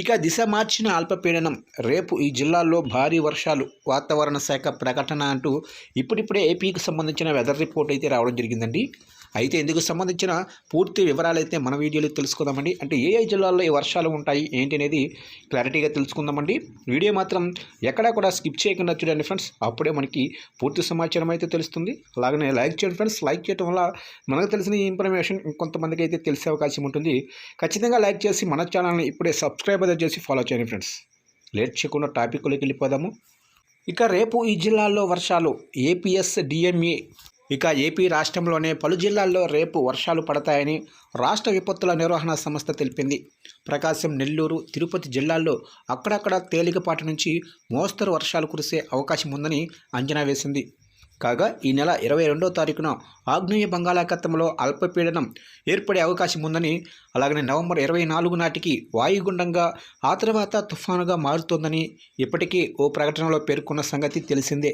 ఇక దిశ మార్చిన అల్పపీడనం. రేపు ఈ జిల్లాల్లో భారీ వర్షాలు వాతావరణ శాఖ ప్రకటన అంటూ ఇప్పుడిప్పుడే ఏపీకి సంబంధించిన వెదర్ రిపోర్ట్ అయితే రావడం జరిగిందండి. అయితే ఇందుకు సంబంధించిన పూర్తి వివరాలు అయితే మన వీడియోలో తెలుసుకుందామండి. అంటే ఏ ఏ జిల్లాల్లో ఈ వర్షాలు ఉంటాయి ఏంటి అనేది క్లారిటీగా తెలుసుకుందామండి. వీడియో మాత్రం ఎక్కడా కూడా స్కిప్ చేయకుండా చూడండి ఫ్రెండ్స్. అప్పుడే మనకి పూర్తి సమాచారం అయితే తెలుస్తుంది. అలాగనే లైక్ చేయండి ఫ్రెండ్స్. లైక్ చేయడం వల్ల మనకు తెలిసిన ఇన్ఫర్మేషన్ ఇంకొంతమందికి అయితే తెలిసే అవకాశం ఉంటుంది. ఖచ్చితంగా లైక్ చేసి మన ఛానల్ని ఇప్పుడే సబ్స్క్రైబ్ అయితే చేసి ఫాలో చేయండి ఫ్రెండ్స్ లేట్ చేయకుండా టాపిక్లోకి వెళ్ళిపోదాము. ఇక రేపు ఈ జిల్లాల్లో వర్షాలు ఏపీఎస్ డిఎంఈ ఇక ఏపీ రాష్ట్రంలోనే పలు జిల్లాల్లో రేపు వర్షాలు పడతాయని రాష్ట్ర విపత్తుల నిర్వహణ సంస్థ తెలిపింది. ప్రకాశం నెల్లూరు తిరుపతి జిల్లాల్లో అక్కడక్కడ తేలికపాటి నుంచి మోస్తరు వర్షాలు కురిసే అవకాశం ఉందని అంచనా వేసింది. కాగా ఈ నెల ఇరవై రెండో తారీఖున ఆగ్నేయ బంగాళాఖాతంలో అల్పపీడనం ఏర్పడే అవకాశం ఉందని అలాగనే నవంబర్ ఇరవై నాలుగు నాటికి వాయుగుండంగా ఆ తర్వాత తుఫానుగా మారుతోందని ఇప్పటికీ ఓ ప్రకటనలో పేర్కొన్న సంగతి తెలిసిందే.